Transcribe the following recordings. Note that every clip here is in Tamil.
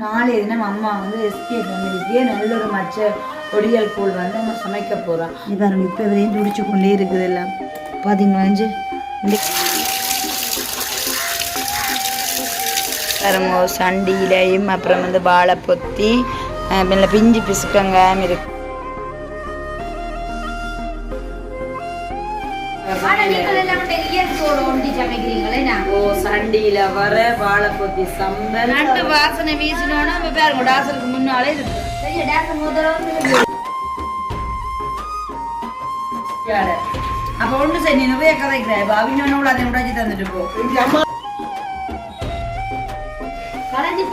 நாளைய தினம் அம்மா வந்து எஸ்கே ஃபேமிலிக்கு நல்ல ஒரு மச்ச பொடியல் கூழ் வந்து நம்ம சமைக்க போகிறோம் இது பாருங்க இப்போ வரையும் துடிச்சு கொண்டே இருக்குது எல்லாம். பார்த்தீங்களா அஞ்சு? பாருங்க சண்டியிலையும் அப்புறம் வந்து வாழை பொத்தி மேலே பிஞ்சு பிசுக்கங்காயம் இருக்குது ஓ சண்டியில வர வாழை பொத்தி சம்பல். நண்டு வாசனை வீசினோன்னா நம்ம பாருங்க டாசலுக்கு முன்னாலே இருக்கு. அப்ப ஒண்ணு சரி நீ நிறைய கதைக்கிற. அவினோட அதை உடைச்சு தந்துட்டு போ. கலைஞ்சு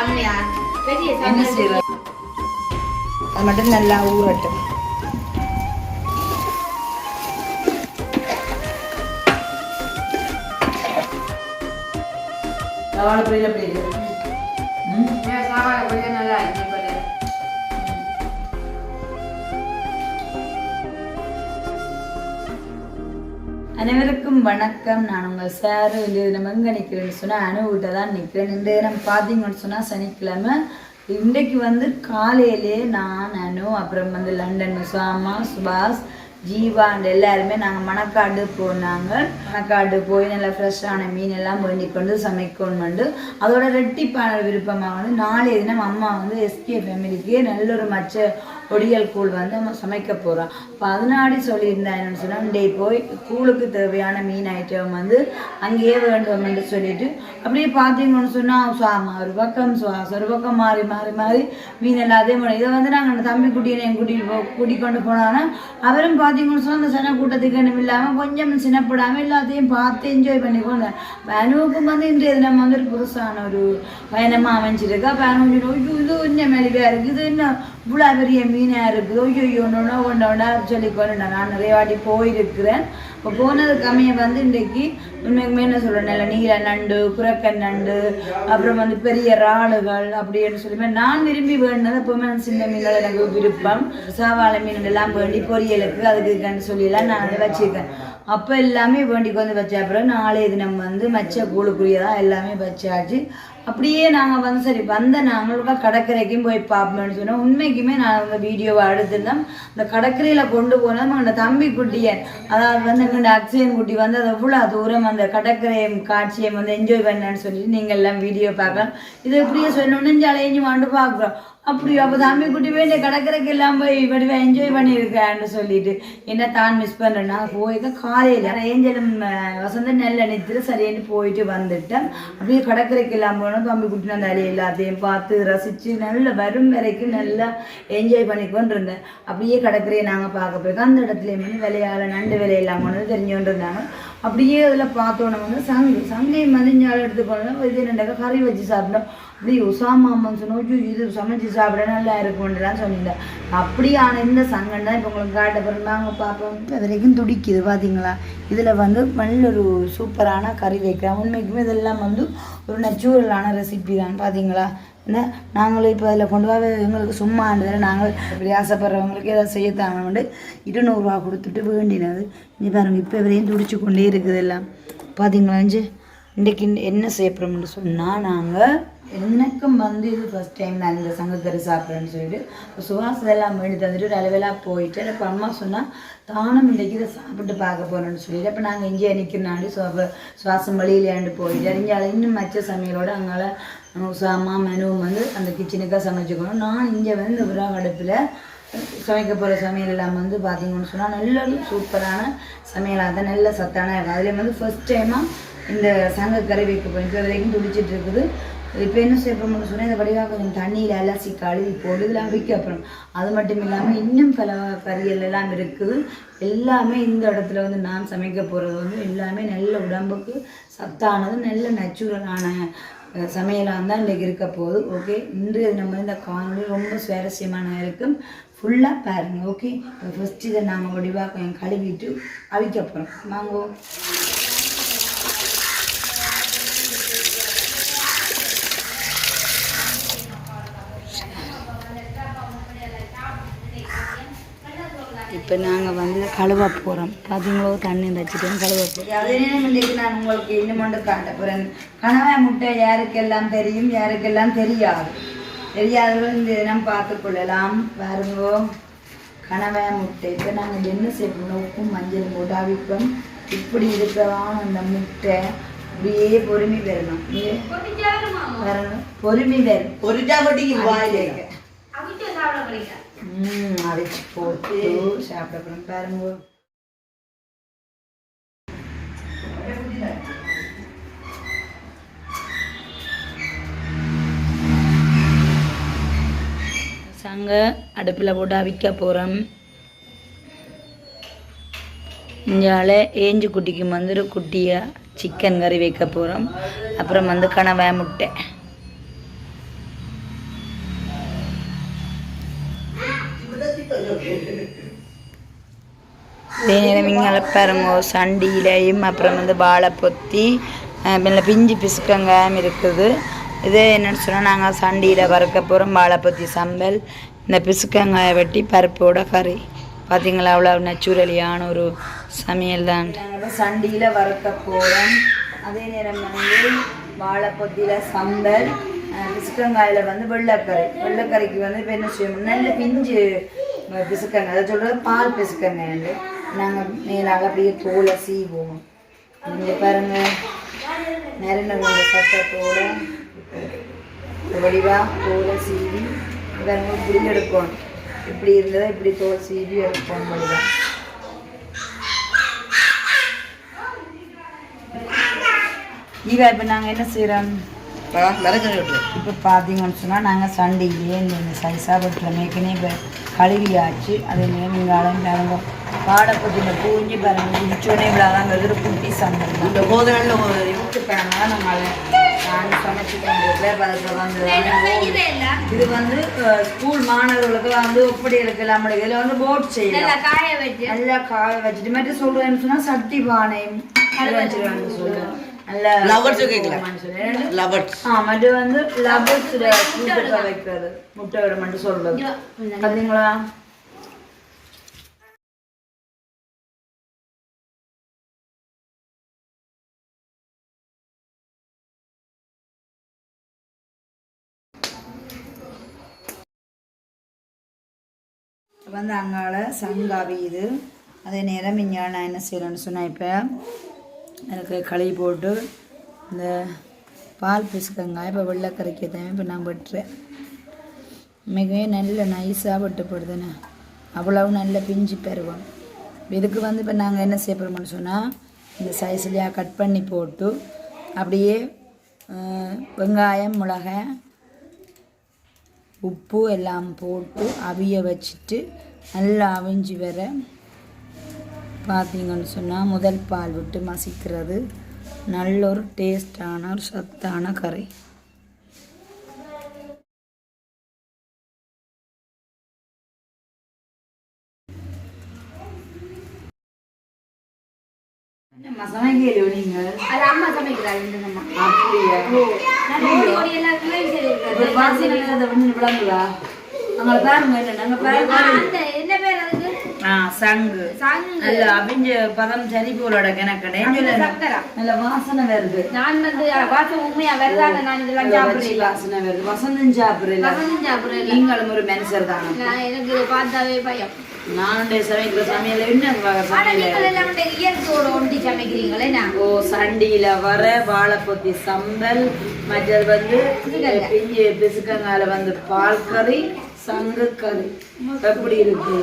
அம்மையா பெரிய அது மட்டும் நல்லா ஊறட்டும். வாழைப்பொடியில் எப்படி இருக்கு நல்லா இருக்கு அனைவருக்கும் வணக்கம். நான் உங்கள் சாரு. இது நம்ம எங்கே நிற்கிறேன்னு சொன்னால் அணுவிட்ட தான் நிற்கிறேன் இந்த நம்ம பார்த்தீங்கன்னு சொன்னால் சனிக்கிழமை. இன்றைக்கு வந்து காலையிலே நான் அனு அப்புறம் வந்து லண்டன் சுவாமா சுபாஷ் ஜீவா எல்லாருமே நாங்கள் மணக்காடு போனாங்க. மணக்காடு போய் நல்லா ஃப்ரெஷ்ஷான மீன் எல்லாம் வேண்டி கொண்டு சமைக்கணுமெண்டு அதோட ரெட்டிப்பான விருப்பமாக வந்து நாளைய தினம் அம்மா வந்து எஸ்கே ஃபேமிலிக்கு நல்ல ஒரு மச்ச பொடியல் கூழ் வந்து நம்ம சமைக்க போகிறோம் அப்போ அதனாடி சொல்லியிருந்தேன் என்ன சொன்னால் டே போய் கூழுக்கு தேவையான மீன் ஐட்டம் வந்து அங்கேயே வேண்டும் என்று சொல்லிட்டு அப்படியே பார்த்தீங்கன்னு சொன்னால் சுவா ஒரு பக்கம் சுவா ஒரு பக்கம் மாறி மாறி மாறி மீன் எல்லாத்தையும் இதை வந்து நாங்கள் தம்பி குட்டியை கூட்டிகிட்டு போ கூட்டிக் கொண்டு போனோன்னா அவரும் பார்த்தீங்கன்னு சொன்னால் அந்த சின்ன கூட்டத்துக்கு இன்னும் இல்லாமல் கொஞ்சம் சினப்படாமல் எல்லாத்தையும் பார்த்து என்ஜாய் பண்ணி போனேன் அனுவுக்கும் வந்து இன்றைய தினம் வந்து ஒரு புதுசான ஒரு பயணமாக அமைஞ்சிருக்கு. அப்போ இது இன்னும் மெலிவாக இருக்குது இது இன்னும் இவ்வளோ பெரிய மீனாக இருக்குது. ஐயோ ஐயோ ஒன்று ஒன்று ஒன்றா சொல்லி கொண்டு நான் நிறைய வாட்டி போயிருக்கிறேன். இப்போ போனது கம்மியை வந்து இன்றைக்கு உண்மைக்குமே என்ன சொல்கிறேன் நல்ல நீல நண்டு குரக்கன் நண்டு அப்புறம் வந்து பெரிய இறாலுகள் அப்படின்னு சொல்லி நான் விரும்பி வேணுனது எப்போவுமே அந்த சின்ன மீன்கள் எனக்கு விருப்பம். சாவாழை மீன் எல்லாம் வேண்டி பொரியலுக்கு அதுக்கு சொல்லி எல்லாம் நான் அதை வச்சுருக்கேன். அப்போ எல்லாமே வேண்டிக்கு வந்து வச்ச அப்புறம் நாளைய தினம் வந்து மச்ச கூழுக்குரியதாக எல்லாமே வச்சாச்சு. அப்படியே நாங்கள் வந்து சரி வந்த நாங்களோட கடற்கரைக்கும் போய் பார்ப்போம்னு சொன்னோம். உண்மைக்குமே நான் அந்த வீடியோவை எடுத்திருந்தோம். அந்த கடற்கரையில் கொண்டு போனோம். அந்த தம்பி குட்டியை அதாவது வந்து எங்கள் அக்ஷயன் குட்டி வந்து அது எவ்வளோ தூரம் அந்த கடற்கரையை காட்சியை வந்து என்ஜாய் பண்ணான்னு சொல்லிட்டு நீங்கள் எல்லாம் வீடியோ பார்க்கலாம். இது இப்படியே சொல்லணும்னு ஜலைஞ்சு வாண்டு பார்க்குறோம். அப்படி அப்போ தம்பி குட்டி வேண்டிய கடற்கரைக்கு எல்லாம் போய் வடிவா என்ஜாய் பண்ணியிருக்கேன்னு சொல்லிட்டு. என்ன தான் மிஸ் பண்ணுறேன்னா போய்க்க காலையில் ஆனால் ஏஞ்சலும் வசந்த நெல்ல நிறுத்திட்டு சரின்னு போயிட்டு வந்துட்டேன். அப்படியே கடற்கரைக்கு எல்லாம் போனோம். தம்பி குட்டி அந்த அலையை எல்லாத்தையும் பார்த்து ரசித்து நல்ல வரும் வரைக்கும் நல்லா என்ஜாய் பண்ணிக்கொண்டு இருந்தேன் அப்படியே கடற்கரையை நாங்கள் பார்க்க போயிருக்கோம். அந்த இடத்துலையுமே விளையாட நண்டு விலையெல்லாம் கொண்டு வந்து இருந்தாங்க அப்படியே அதில் பார்த்தோன்னே வந்து சங்கு சங்கை மதிஞ்சால் எடுத்து போனோம் இது ரெண்டாக்க கறி வச்சு சாப்பிட்டோம் அப்படி உசாமா அம்மன் சொன்னோம் இது சமைச்சு சாப்பிட நல்லா இருக்கும்ன்றலாம் சொன்னீங்க. அப்படியான இந்த சங்கம் தான் இப்போ உங்களுக்கு காட்ட பிறந்தாங்க பார்ப்போம். அது வரைக்கும் துடிக்குது பார்த்தீங்களா இதில் வந்து நல்ல ஒரு சூப்பரான கறி வைக்கிறேன் உண்மைக்குமே இதெல்லாம் வந்து ஒரு நேச்சுரலான ரெசிபி தான் பார்த்தீங்களா என்ன? நாங்களும் இப்போ அதில் கொண்டு வா எங்களுக்கு சும்மா இருந்ததில் நாங்கள் இப்படி ஆசைப்படுறவங்களுக்கு ஏதாவது செய்யத்தாங்கன்னு இருநூறுவா கொடுத்துட்டு வேண்டினது. இங்கே பாருங்க இப்போ வரையும் துடிச்சு கொண்டே இருக்குது எல்லாம். பார்த்தீங்களா அஞ்சு இன்றைக்கு என்ன செய்யப்படும்னு சொன்னால் நாங்கள் எனக்கும் வந்து இது ஃபஸ்ட் டைம் நான் இந்த சங்கக்கறி சாப்பிட்றேன்னு சொல்லிட்டு சுவாசம் எல்லாம் வேண்டி தந்துட்டு ஒரு அளவெல்லாம் போயிட்டு இப்போ அம்மா சொன்னால் தானும் இன்றைக்கி இதை சாப்பிட்டு பார்க்க போகிறேன்னு சொல்லிட்டு அப்போ நாங்கள் இங்கேயே நிற்கிறனாடி சுவாசம் வழியிலேண்டு போயிட்டு அறிஞ்சு அதை இன்னும் மச்ச சமையலோடு அங்கால உசாமா மெனுவும் வந்து அந்த கிச்சனுக்காக சமைச்சுக்கணும் நான் இங்கே வந்து இந்த விழா சமைக்க போகிற சமையல் எல்லாம் வந்து பார்த்தீங்கன்னு சொன்னால் நல்ல சூப்பரான சமையலாக தான் நல்ல சத்தான இருக்கும் அதில் வந்து ஃபஸ்ட் டைமாக இந்த சங்க கறி வைக்க போய் இப்போ வரைக்கும் துடிச்சிட்டு இருக்குது. இப்போ என்ன செய்யப்போம்னு சொன்னால் இந்த வடிவாக கொஞ்சம் தண்ணியில் அலசி கழுவி போட்டு இதெல்லாம் அவிக்க அப்புறம் அது மட்டும் இல்லாமல் இன்னும் பல கறிகள் எல்லாம் இருக்குது. எல்லாமே இந்த இடத்துல வந்து நான் சமைக்க போகிறது வந்து எல்லாமே நல்ல உடம்புக்கு சத்தானது நல்ல நேச்சுரலான சமையலாக தான் இன்றைக்கு இருக்க போகுது. ஓகே இன்று நம்ம இந்த காணொலி ரொம்ப சுவாரஸ்யமான இருக்கும். ஃபுல்லாக பாருங்கள் ஓகே ஃபஸ்ட்டு இதை நாங்கள் வடிவாக கழுவிட்டு அவிக்க போகிறோம் வாங்குவோம். இப்போ நாங்கள் வந்து கழுவ போகிறோம் பார்த்தீங்களோ தண்ணி வச்சுட்டு கழுவ போகிறோம் அதே இன்றைக்கு நான் உங்களுக்கு இன்னும் மட்டும் காட்ட போகிறேன் கணவன் முட்டை யாருக்கெல்லாம் தெரியும்? யாருக்கெல்லாம் தெரியாது? தெரியாதவர்கள் இந்த தினம் பார்த்து கொள்ளலாம். பாருங்க கணவன் முட்டை. இப்போ நாங்கள் என்ன செய்யணும்? உப்பும் மஞ்சள் போட்டு அவிப்போம். இப்படி இருக்கிறதான அந்த முட்டை அப்படியே பொறுமை பாருங்க பொறுமை வரும். பொரிச்சா பட்டிக்கு வாயிலே. ம் அரைச்சி போட்டு சாப்பிடப்படும் பாருங்க. சங்க அடுப்பில் போட்டு அவிக்க போகிறோம் இந்தியாவில் ஏஞ்சு குட்டிக்கு வந்து ஒரு குட்டியாக சிக்கன் கறி வைக்க போகிறோம் அப்புறம் வந்து கனவா முட்டை. இங்கே பாருங்க. சண்டியிலையும் அப்புறம் வந்து வாழை பொத்தி இல்லை பிஞ்சு பிசுக்கங்காயம் இருக்குது. இதே என்னென்னு சொன்னால் நாங்கள் சண்டியில் வறுக்க போகிறோம் வாழைப்பத்தி சம்பல் இந்த பிசுக்கங்காயை வெட்டி பருப்போட கறி. பார்த்தீங்களா அவ்வளோ நெச்சுரலியான ஒரு சமையல் தான். சண்டியில் வறுக்க போகிறோம் அதே நேரம் வந்து வாழைப்பொத்தியில் சம்பல் பிசுக்கங்காயில் வந்து வெள்ளைக்கறி. வெள்ளைக்கறிக்கு வந்து இப்போ என்ன செய்யணும்? நல்ல பிஞ்சு பிசுக்கங்காய். அதை சொல்கிறது பால் பிசுக்கங்காய் நாங்கள் மேலாக அப்படியே தோலை சீவோம் இங்கே பாருங்க நெருங்க கொஞ்சம் சட்டத்தோட வடிவாக தோலை சீவி பாருங்க இப்படி எடுக்கணும் இப்படி இருந்ததை இப்படி தோல் சீவி எடுக்கணும் வடிவாக ஈவா இப்போ நாங்கள் என்ன செய்கிறோம் இப்போ பார்த்தீங்கன்னு சொன்னால் நாங்கள் சண்டையிலே இந்த சைஸாக ஏற்கனவே இப்போ கழுவியாச்சு அதே நேரம் நீங்கள் அலங்காரங்க பாடப்பட்டியில் பூஞ்சி பாருங்க குடிச்சோடனே இவ்வளோ தான் வெறும் குட்டி சம்பளம் இந்த கோதனல்ல யூடியூப்காரங்க நம்ம நான் சமைச்சு இது வந்து ஸ்கூல் மாணவர்களுக்கு வந்து ஒப்படைகளுக்கு நம்மளுக்கு இதில் வந்து போட் செய்யலாம் காய வச்சு நல்லா காய வச்சுட்டு மட்டும் சொல்றேன்னு சொன்னா சட்டி பானை வச்சிருவாங்க சொல்லுவேன் ஆ வந்து லவர்ஸ் வைக்கிறது முட்டை மட்டும் சொல்றது பார்த்தீங்களா வந்து அங்கால சங்காவி இது. அதே நேரம் இங்கே நான் என்ன செய்யணும்னு சொன்னேன் இப்போ எனக்கு களி போட்டு இந்த பால் பிசுக்கங்காய் இப்போ வெள்ளைக்கரைக்கு தான் இப்போ நான் வெட்டுறேன். மிகவே நல்ல நைஸாக வெட்டப்படுதுண்ணே அவ்வளவு நல்ல பிஞ்சு பெறுவோம் இதுக்கு வந்து இப்போ நாங்கள் என்ன செய்ய போகிறோம்னு சொன்னால் இந்த சைஸ்லையாக கட் பண்ணி போட்டு அப்படியே வெங்காயம் மிளகாய் உப்பு எல்லாம் போட்டு அவிய வச்சுட்டு நல்லா அவிஞ்சு வர பார்த்தீங்கன்னு சொன்னால் முதல் பால் விட்டு மசிக்கிறது. நல்ல ஒரு டேஸ்டான ஒரு சத்தான கறி. சமைக்கலையோ நீங்கள் அது அம்மா அம்மா. அப்படியா? விளங்குதா அங்கே பாருங்க நாங்கள் பாருங்க அந்த என்ன பேர் அதுக்கு ஆ சங்கு. நல்ல அவிஞ்ச பதம் சரி போலோட சக்கரை. நல்ல வாசனை வருது. நான் வந்து வாசம் உண்மையா வருதாங்க நான் இதெல்லாம் சாப்பிடுறேன் வாசனை வருது. வசந்தம் சாப்பிடுறேன் வசந்தம் சாப்பிடுறேன் நீங்களும் ஒரு மனுஷர் தானே. எனக்கு பார்த்தாவே பயம். நானுடைய சமைக்கிற சமையல் என்ன இயற்கையோட ஒண்டி சமைக்கிறீங்களே நான் ஓ சண்டியில வர வாழைப்பொத்தி சம்பல் மற்றது வந்து பிஞ்சு பிசுக்கங்கால வந்து பால் கறி சங்கு கறி எப்படி இருக்கு?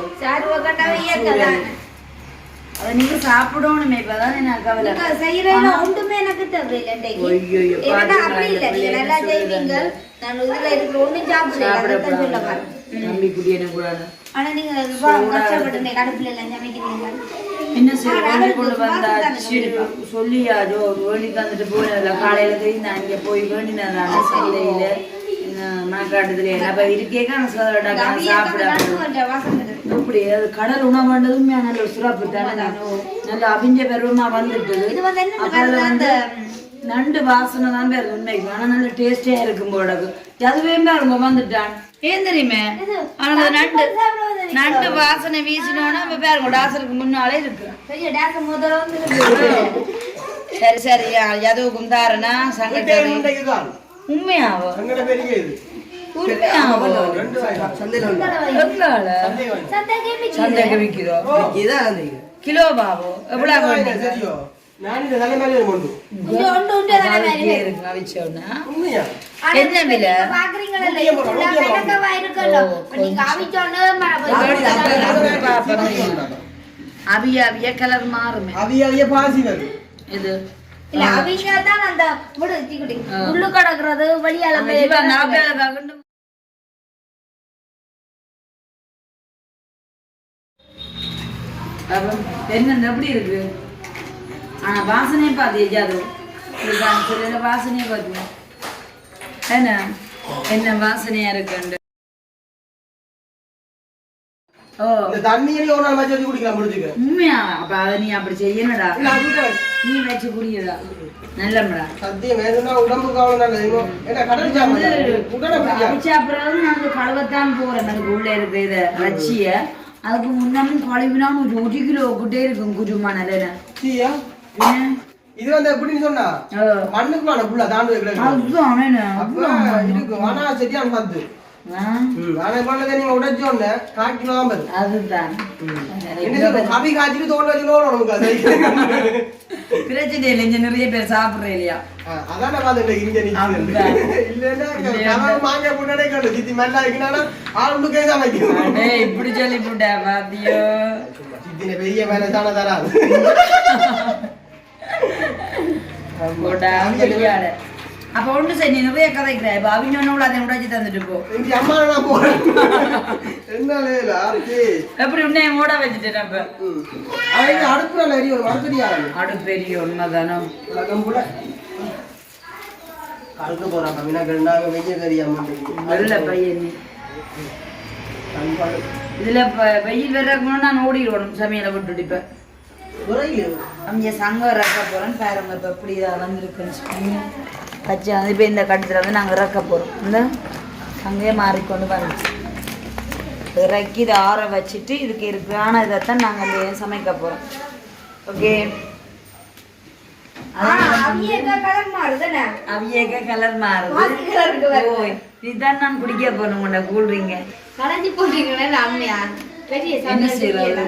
அதை நீங்க சாப்பிடணுமே இப்பதான் நான் கவலை? நீங்க செய்யறதுல ஒன்றுமே எனக்கு தேவையில்லை இன்றைக்கு. ஐயையோ, ஏன்னா அப்படி பாத்தீங்களா, இல்லை. இந்த நீங்க நல்லா பிள்ளைங்க செய்வீங்க? நான் இதுல இருக்கிற ஒண்ணும் சாப்பிடல அதைத்தான் சொல்ல வரேன். தம்பி குடியன கூடாது? ஆனா நீங்க ரொம்ப கஷ்டப்பட்டு இந்த கடுப்புல எல்லாம் சமைக்கிறீங்க. என்ன சரி வாங்கி கொண்டு வந்தாச்சு சொல்லியாதோ வேண்டி தந்துட்டு போனதில்ல காலையில தெரியும் நான் இங்க போய் வேண்டினதான சந்தையில மணக்காட்டுல அப்ப இருக்கே சாப்பிட கொஞ்சம் வாசம் வருது. இப்படி அது கடல் உணவுன்றதுமே நல்ல சிறப்பு தானே நல்ல அவிஞ்ச பருவமா வந்துட்டு இது வந்து என்ன அப்புறம் வருது அந்த வந்து நண்டு வாசனை தான் பேர் உண்மைக்கு. ஆனா நல்ல டேஸ்டே இருக்கும் போடக்கு அதுவே பாருங்க வந்துட்டான். ஏன் தெரியுமே? ஆனா அந்த நண்டு நண்டு வாசனை வீசினோன்னா இப்ப பாருங்க டாசருக்கு முன்னாலே இருக்கு. சரி சரி சங்கடம் இன்றைக்கு தான் உண்மையாவோ. கிலோ பாவோ எவ்வளோ வாய்தான் சரியோ. நான் இந்த தலை மேலே கொண்டு இருக்கு அவிச்சோன்னா. உண்மையா? என்ன விலை? அவிய அவிய கலர் மாறுமே. அவிய அவிய பாசி இது? இல்ல அவங்க தான் அந்த முடு தீக்குடி உள்ளு கிடக்குறது அப்ப என்ன எப்படி இருக்கு ஆனா வாசனையே பார்த்து எஜாது வாசனையே பார்த்து என்ன என்ன வாசனையா இருக்குண்டு இந்த தண்ணியில ஒரு நாள் வச்சு குடிக்கலாம் முடிச்சுக்க உண்மையா? அப்ப அதை நீ அப்படி செய்யணுடா நீ வச்சு குடியதா நல்லம்டா. சத்தியம் நல்லது. ஏன்னா கடல் சாப்பிடுறது அப்புறம் கழுவத்தான் போறோம் எனக்கு உள்ள இருக்கு இத அதுக்கு முன்னமும் கழுவினா ஒரு ஒரு கிலோ கிட்டே இருக்கும் குருமா நல்ல சீயா? இது வந்து எப்படின்னு சொன்னா மண்ணுக்குள்ள புள்ள தாண்டு இருக்கும். ஆனா சரியான சத்து இப்ப உள்ளதை நீங்க உடைச்ச தான் வருது அதுதான்? கபி காய்ச்சிட்டு தோல் வச்சு நோடு நமக்கு அது. பிரச்சனை இல்லை இங்க நிறைய பேர் சாப்பிடுறேன் இல்லையா? அதான் நான் பார்த்துட்டேன் இங்க. இல்லைன்னா மாங்காய் போட்டாலே கண்டு சித்தி மெல்ல வைக்கணும்னா ஆள் உள்ளுக்கே தான் வைக்கணும் அடே இப்படி சொல்லி போட்டா பாத்தியோ? சித்தின பெரிய மேல தானே தராது போட்டா கொய்யால. அப்ப ஒண்ணு சரி நீ நிறைய கதைக்கிற இப்ப அவங்க அதை உடைச்சு தந்துட்டு போ அம்மா நான் போறேன் என்ன லேல ஆர்த்தி எப்படி உன்னைய மூட வச்சுட்டேன் அப்ப அவங்க அடுப்புல நிறைய ஒரு மரத்தடியாரு அடு பெரிய உண்மைதானோ உலகம் கூட கலந்து போறான் கம்மினா கண்டாங்க வெய்ய தெரியாம நல்ல பையன் இதுல வெயில் வர்றதுக்கு நான் ஓடிடுவோம் சமையலை குறையில அவங்க சங்கம் இறக்க போறோம் பாருங்க இப்ப எப்படி வந்திருக்குன்னு சொல்லி பச்சை வந்து இப்ப இந்த கட்டத்துல வந்து நாங்க இறக்க போறோம். இந்த சங்கையே மாறிக்கொண்டு வந்துச்சு இறக்கி இதை ஆற வச்சுட்டு இதுக்கு இருக்கு. ஆனா இதைத்தான் நாங்க இந்த சமைக்க போறோம். ஓகே கலர் மாறுது இதுதான் நான் குடிக்க போறேன் உன்னை பெரிய என்ன செய்யறது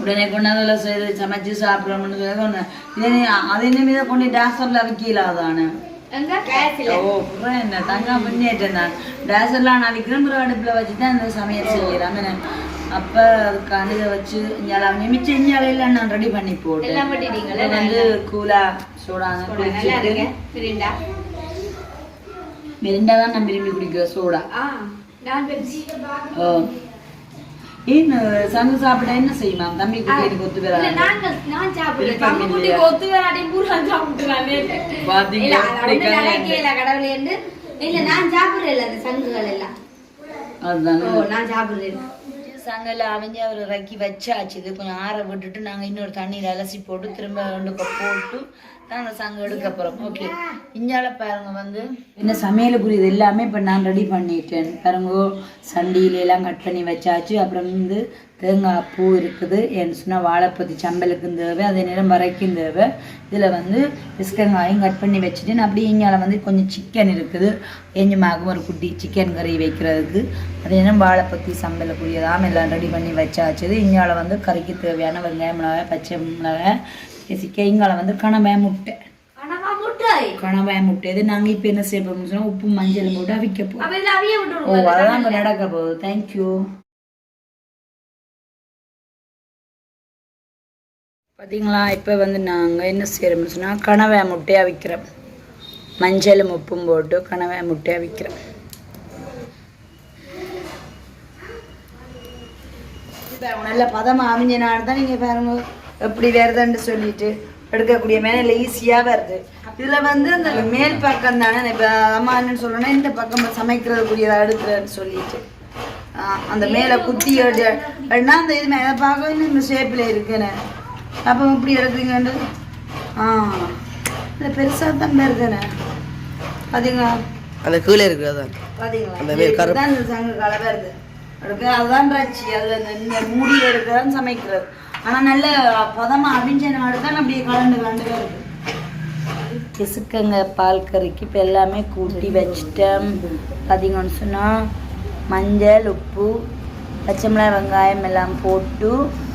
உடனே கொண்டாந்துல செய்து சமைச்சு சாப்பிடணும்னு சொல்லி அது இனிமே கொண்டு டேசர்ல விற்கல என்ன தங்கா அடுப்புல வச்சு தான் இந்த சமையல் செய்யலாம் அப்ப அதுக்கான இதை வச்சு இஞ்சால மிச்ச இஞ்சாலையில நான் ரெடி பண்ணி போட்டேன் எல்லாம் வந்து கூலா சரிண்டா மிரிண்டா தான் நான் விரும்பி குடிக்கிறேன் சூடா ஓ ஏன் சாப்பிட என்ன செய்யுமா தம்பி குட்டி ஒத்து இல்ல வராது நான் சாப்பிடுறேன் தம்பி குட்டி? ஒத்து பூரா சாப்பிட்டுறான். பாத்தீங்களா? இல்ல இல்ல நான் சாப்பிடுறேன் அந்த சங்குகள் எல்லாம். அதுதான். ஓ நான் சாப்பிடுறேன் சங்கல அவிஞ்சு அவர் இறக்கி வச்சாச்சு. இது கொஞ்சம் ஆற விட்டுட்டு நாங்கள் இன்னொரு தண்ணியில் அலசி போட்டு திரும்ப ரெண்டு போட்டு நாங்கள் சங்கம் எடுக்க போகிறோம் ஓகே இஞ்சால பாருங்க வந்து. என்ன சமையல் இது எல்லாமே இப்போ நான் ரெடி பண்ணிட்டேன். பாருங்க சண்டியில எல்லாம் கட் பண்ணி வச்சாச்சு. அப்புறம் வந்து தேங்காய் பூ இருக்குது. என்ன சொன்னால் வாழைப்பத்தி சம்பலுக்கும் தேவை அதே நேரம் வரைக்கும் தேவை. இதில் வந்து பிஸ்கங்காயும் கட் பண்ணி வச்சுட்டு அப்படியே இங்கால வந்து கொஞ்சம் சிக்கன் இருக்குது. எஞ்சுமாகும் ஒரு குட்டி சிக்கன் கறி வைக்கிறதுக்கு. அதே நேரம் வாழைப்பத்தி சம்பலுக்குரியதாம் எல்லாம் ரெடி பண்ணி வச்சாச்சு. இங்கால வந்து கறிக்கு தேவையான வெங்காயம் மிளகாய் பச்சை மிளகாய் சிக்க இங்கால வந்து கணவாய் முட்டை. கணவாய் முட்டை? இது நாங்கள் இப்போ என்ன செய்ய போகிறோம்னு சொன்னால் உப்பு மஞ்சள் போட்டு அவிக்க போகிறோம் ஓ அதான் இப்போ நடக்க போகுது. தேங்க்யூ பார்த்தீங்களா இப்போ வந்து நாங்கள் என்ன செய்கிறோம்னு சொன்னால் கணவாய் முட்டையை அவிக்கிறோம். மஞ்சளும் உப்பும் போட்டு கணவாய் முட்டையை அவிக்கிறோம். நல்ல பதமாக அவிஞ்சனால தான் நீங்கள் பாருங்க. எப்படி வருதுன்னு சொல்லிட்டு எடுக்கக்கூடிய மேலே ஈஸியாக வருது. இதில் வந்து அந்த மேல் பக்கம் தானே இப்போ அம்மா என்னன்னு சொல்லணும்னா இந்த பக்கம் சமைக்கிறதுக்குரியதாக எடுக்கிறேன்னு சொல்லிட்டு. அந்த மேலே குத்தி எடுனா அந்த இது மேலே பார்க்க இந்த ஷேப்பில் இருக்குன்னு. அப்போ இப்படி எடுக்குறீங்கன்னு ஆ இல்லை பெருசாக தான் இருக்குண்ணே பார்த்தீங்களா அந்த கீழே இருக்கு அதான் அந்த. இதுதான் இந்த சங்கு கலவை அதுதான் ராச்சி அதுல இந்த இந்த மூடி எடுக்கிறதான் சமைக்கிறது. ஆனா நல்ல பதமா அவிஞ்ச நாடு தான் அப்படியே கலந்து கலந்து இருக்கு. பிசுக்கங்க பால் கறிக்கு இப்போ எல்லாமே கூட்டி வச்சிட்டேன். பார்த்தீங்கன்னு சொன்னால் மஞ்சள் உப்பு பச்சை மிளகாய் வெங்காயம் எல்லாம் போட்டு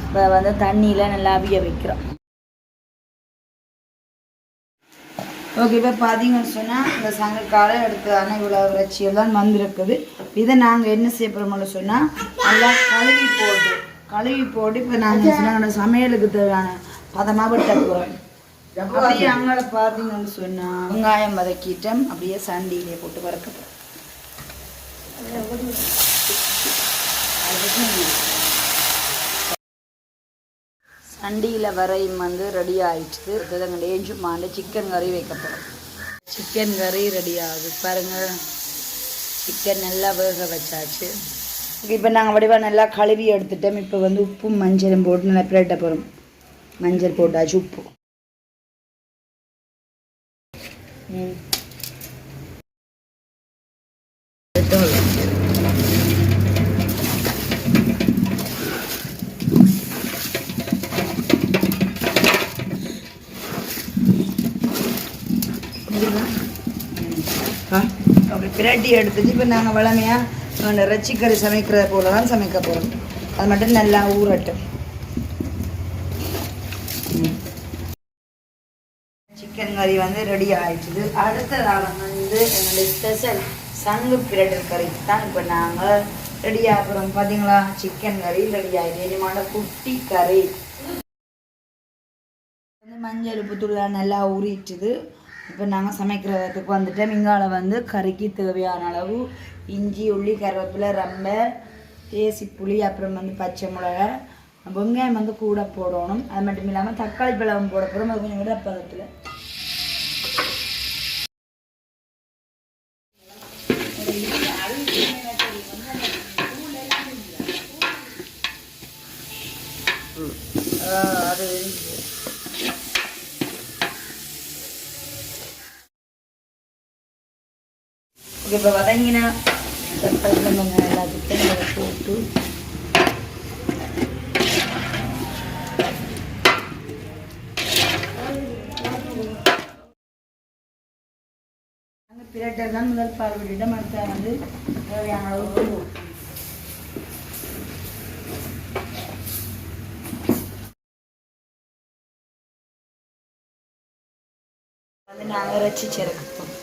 இப்போ வந்து தண்ணியில் நல்லா அவிய வைக்கிறோம். ஓகே இப்போ பார்த்தீங்கன்னு சொன்னால் இந்த சங்கக்கால எடுத்ததான இவ்வளோ இறைச்சியெல்லாம் வந்திருக்குது. இதை நாங்கள் என்ன செய்ய போகிறோம்னு சொன்னால் நல்லா கழுவி போட்டு கழுவி போட்டு இப்போ நாங்கள் சொன்னாங்க சமையலுக்கு தேவையான பதமாக வெட்ட போகிறோம் அப்படியே அங்கே பார்த்தீங்கன்னு சொன்னால் வெங்காயம் வதக்கிட்டோம். அப்படியே சண்டியிலே போட்டு வறுக்க சண்டியில் வரையும் வந்து ரெடி ஆயிடுச்சு. அடுத்தது ஏஞ்சுமாண்டு சிக்கன் கறி வைக்கப்படும் சிக்கன் கறி ரெடி ஆகுது. பாருங்கள் சிக்கன் நல்லா வேக வச்சாச்சு. இப்போ நாங்கள் வடிவாக நல்லா கழுவி எடுத்துட்டோம். இப்போ வந்து உப்பும் மஞ்சளும் போட்டு நல்லா பிரட்ட போகிறோம் மஞ்சள் போட்டாச்சு உப்பு. ம் அப்படி பிரட்டி எடுத்துட்டு இப்போ நாங்கள் வளமையாக இறைச்சிக்கறி சமைக்கிற போல தான் சமைக்க போகிறோம் அது மட்டும் நல்லா ஊறட்டும். சிக்கன் கறி வந்து ரெடி ஆயிடுச்சுது. அடுத்ததாக வந்து எங்களுடைய ஸ்பெஷல் சங்கு பிரட்டல் கறி தான் இப்போ நாங்கள் ரெடி ஆகிறோம் பார்த்தீங்களா சிக்கன் கறி ரெடி ஆகிடுது இனிமான குட்டி கறி. வந்து மஞ்சள் உப்பு தூள் நல்லா ஊறிட்டுது இப்போ நாங்கள் சமைக்கிறதுக்கு வந்துட்டு மிங்கால வந்து கறிக்கு தேவையான அளவு இஞ்சி உள்ளி கருவேப்பிலை ரொம்ப தேசி புளி அப்புறம் வந்து பச்சை மிளகா வெங்காயம் வந்து கூட போடணும். அது மட்டும் இல்லாமல் தக்காளி பழம் போட போகிறோம் அது கொஞ்சம் விட பதத்தில் அது ஓகே இப்போ வதங்கினா தக்காளி வெங்காயம் எல்லாத்துக்கும் இதை போட்டு நாங்கள் பிரட்டர் தான் முதல் பார்வையிடம் அடுத்த வந்து தேவையான அளவு உப்பு போட்டு. வந்து நாங்கள் இறைச்சி சேர்க்கப்போம்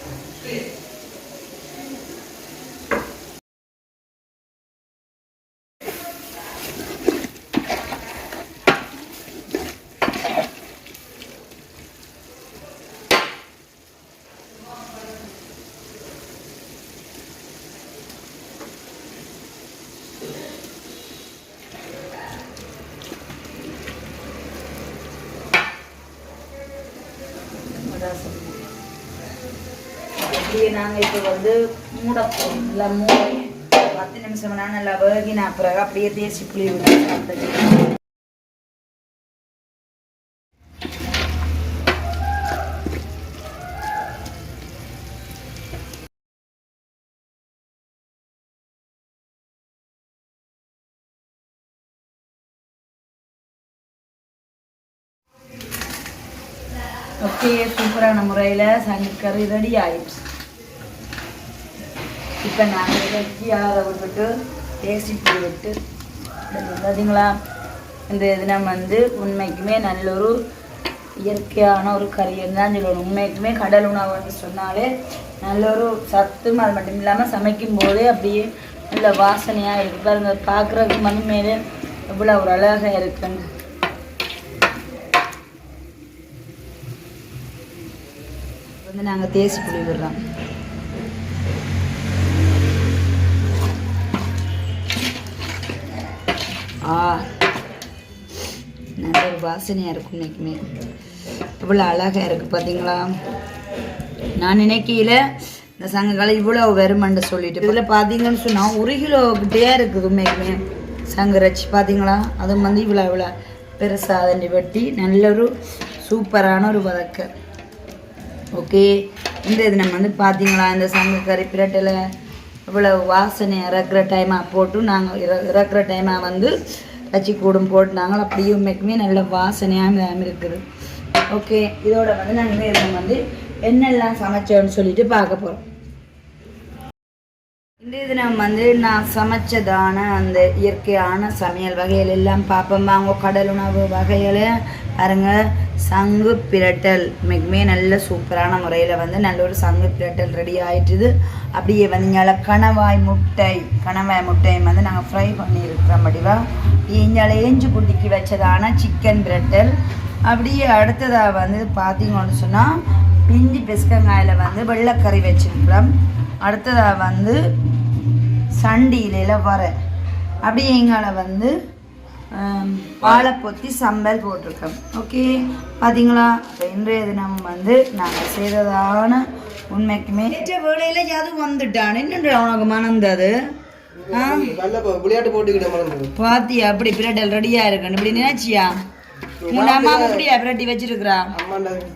அப்படியே நாங்கள் இப்போ வந்து மூட போகிறோம் நல்லா மூடி. பத்து நிமிஷம் நேரம் நல்லா வேகின பிறகு அப்படியே தேசி புளி விட்டு சாப்பிட்டு ஓகே சூப்பரான முறையில் சங்கக்கறி ரெடி ஆயிடுச்சு. இப்போ நாங்கள் வெட்டி ஆற விட்டுட்டு தேசி பூ விட்டு பார்த்தீங்களா இந்த தினம் வந்து உண்மைக்குமே நல்ல ஒரு இயற்கையான ஒரு கறின்னு தான் சொல்லணும். உண்மைக்குமே கடல் உணவுன்னு சொன்னாலே நல்ல ஒரு சத்தும் அது மட்டும் இல்லாமல் சமைக்கும் போதே அப்படியே நல்ல வாசனையாக இருக்குது பாருங்க பார்க்குறதுக்கு மண் மேலே எவ்வளோ ஒரு அழகாக இருக்குன்னு. வந்து நாங்கள் தேசி புளி விடுறோம். ஆ. நல்ல ஒரு வாசனையாக இருக்கும் இன்னைக்குமே. இவ்வளோ அழகாக இருக்குது பார்த்தீங்களா நான் நினைக்கையில் இந்த சங்கக்காலம் இவ்வளோ வருமான்னு சொல்லிட்டு இதில் பார்த்தீங்கன்னு சொன்னால் ஒரு கிலோ கிட்டே இருக்குது உண்மைக்குமே. சங்கரச்சி பார்த்தீங்களா அதுவும் வந்து இவ்வளோ இவ்வளோ பெருசாக அதை வெட்டி நல்ல ஒரு சூப்பரான ஒரு வதக்க. ஓகே. இந்த இது நம்ம வந்து பார்த்தீங்களா இந்த சங்க கறி பிரட்டில் இவ்வளோ வாசனை இறக்குற டைமாக போட்டு நாங்கள் இற இறக்குற டைமாக வந்து வச்சு கூடும் போட்டு நாங்கள் அப்படியும் மேக்குமே நல்ல வாசனையாக இருக்குது. ஓகே இதோட வந்து நாங்கள் வந்து என்னெல்லாம் சமைச்சோன்னு சொல்லிட்டு பார்க்க போகிறோம் இன்றைய தினம் வந்து நான் சமைச்சதான அந்த இயற்கையான சமையல் வகைகள் எல்லாம் பார்ப்போம். அவங்க கடல் உணவு வகைகள். பாருங்க சங்கு பிரட்டல். மிகமே நல்ல சூப்பரான முறையில் வந்து நல்ல ஒரு சங்கு பிரட்டல் ரெடி ஆயிட்டுது. அப்படியே வந்து கணவாய் முட்டை கணவாய் முட்டை வந்து நாங்கள் ஃப்ரை பண்ணியிருக்கிறோம் முடிவாக இங்கே ஏஞ்சு குட்டிக்கு வச்சதான சிக்கன் பிரட்டல். அப்படியே அடுத்ததாக வந்து பார்த்தீங்கன்னு சொன்னால் பிஞ்சி பிஸ்கங்காயில் வந்து வெள்ளைக்கறி வச்சுருக்கிறோம். அடுத்ததாக வந்து சண்டியில வர. அப்படியே எங்களை வந்து வாழைப்பொத்தி சம்பல் போட்டிருக்கோம். ஓகே பார்த்தீங்களா அப்போ இன்றைய தினம் வந்து நாங்கள் செய்ததான உண்மைக்குமே வேலையில் யாரும் வந்துட்டான். என்னன்ற உனக்கு மணந்தது விளையாட்டு போட்டுக்கிட்ட பாத்தியா அப்படி பிரட்டல் ரெடியாக இருக்கணும். இப்படி நினைச்சியா? அம்மா பிரட்டி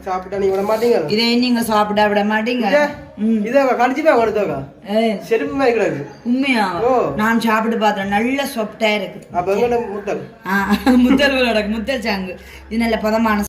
சாப்பிட்டா விட மாட்டீங்க. இதை நீங்க சாப்பிட விட மாட்டீங்க. இதை கடிச்சுப்பா கொடுத்தோக்கா? ஏய், செருப்பு மாதிரி கிடக்கு உண்மையா. நான் சாப்பிட்டு பார்த்தேன். நல்ல சொப்டா இருக்கு. அப்ப முத்தல்? முத்தல் சாங்கு. இது நல்ல பதமான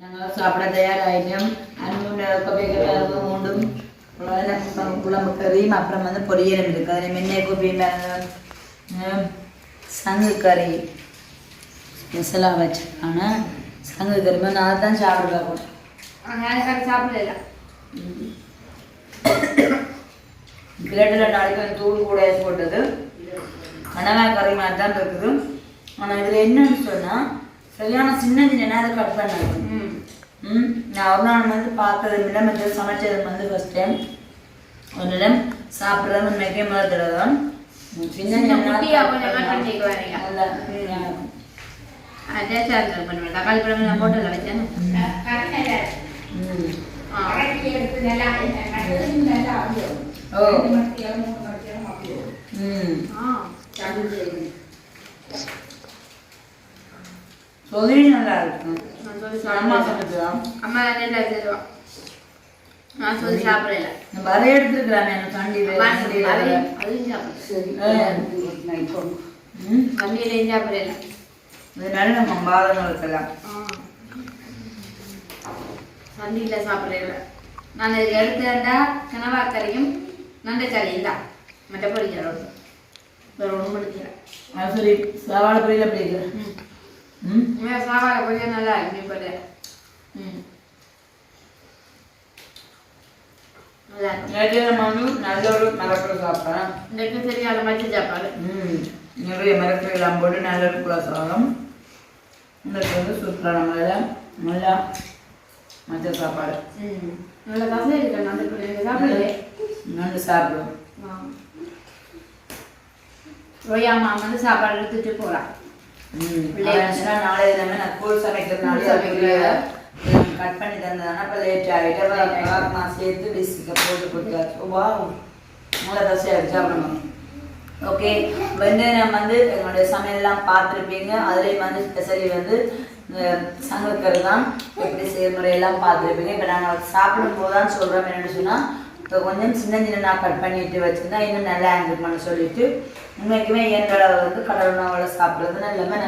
நாங்கள் சாப்பிட தயாராகிட்டோம் அன்புண்ட கொப்பைகள் மூண்டும் குழம்பு கறியும் அப்புறம் வந்து பொரியலும் இருக்குது அதில் மென்னை கோப்பி சங்கு கறி ஸ்பெஷலாக வச்சுருக்காங்க சங்கு கறி மாதிரி நான் தான் சாப்பிட பார்க்கணும் யாருக்காரும் சாப்பிடல பிளட்டில் நாளைக்கு வந்து தூள் கூட போட்டது கனவாய் கறி மாதிரி தான் இருக்குது ஆனால் இதில் என்னன்னு சொன்னால் சரியான சின்ன சின்ன அதை கட் பண்ணாங்க நான் ஒரு நாள் வந்து பார்த்தது இல்லை. மற்ற சமைச்சது வந்து ஃபஸ்ட் டைம் ஒரு நிலம் சாப்பிட்றது உண்மைக்கே முதல் தடவை தான் ம், சின்ன ம், தக்காளி பழம் நான் போட்டல வச்சேன் ம். ஓ. ம். நல்லா இருக்கும். அம்மா சமைச்சதா அம்மா நல்லா தருவா நான் சொல்லி சாப்பிடல. நான் வரைய எடுத்துருக்கிறேன் எனக்கு சண்டி அதையும் அதையும் சாப்பிடல. ம் வண்டியிலையும் சாப்பிடல. இதனால நம்ம பாதகம் இருக்கலாம் வண்டியில் சாப்பிடல நான் இது எடுத்துட்டா தான். மற்ற பொரிக்கிறோம் வேறு ஒன்றும் அது சரி. சவாழ பொரியல் எப்படி இருக்கு ம்? ம் இவன் சாப்பாடு பொரியல் நல்லா இருக்கு இப்போ ம். நல்லா ஒரு மிளகு சாப்பிட்டேன். இன்றைக்கு சரியான மச்சு சாப்பாடு. ம். நிறைய மிளகு எல்லாம் போட்டு நல்ல ஒரு குழா சாதம். இன்றைக்கு வந்து சூப்பரான முறையில் நல்லா மற்ற சாப்பாடு. ம். நல்ல இருக்கு சாப்பிடலையே? நண்டு சாப்பிடுவோம் ரோயாமா வந்து சாப்பாடு எடுத்துட்டு போறான் ம் பிள்ளைய ஆச்சுன்னா நாளை தினமே நான் கூழ் சமைக்கிறதுனால. கட் பண்ணி தந்ததுனா இப்போ லேட் ஆகிட்டு நான் சேர்த்து டிஸ்க்கு போட்டு கொடுத்தாச்சு. வா நல்லா தசை அடிச்சு சாப்பிடணும் ஓகே வந்து நம்ம வந்து எங்களுடைய சமையல்லாம் பார்த்துருப்பீங்க. அதுலேயும் வந்து ஸ்பெஷலி வந்து சங்கக்கரு தான் எப்படி செயல்முறையெல்லாம் பார்த்துருப்பீங்க. இப்போ நாங்கள் சாப்பிடும் போது தான் சொல்கிறோம் என்னென்னு சொன்னால் இப்போ கொஞ்சம் சின்ன சின்ன கட் பண்ணிட்டு வச்சுருந்தா இன்னும் நல்லா ஹேண்டில் பண்ண சொல்லிட்டு உண்மைக்குமே இயன்ற வந்து கடல் உணவில் சாப்பிட்றது நல்லமே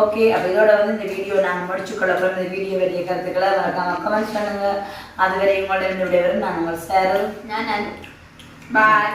ஓகே. அப்போ இதோட வந்து இந்த வீடியோ நாங்கள் முடிச்சு கொள்ளப்போம் இந்த வீடியோ வெளிய கருத்துக்களை மறக்காம கமெண்ட்ஸ் பண்ணுங்க. அதுவரை உங்களோட விடைபெறும். நான் உங்கள் சேரல். நான் பாய்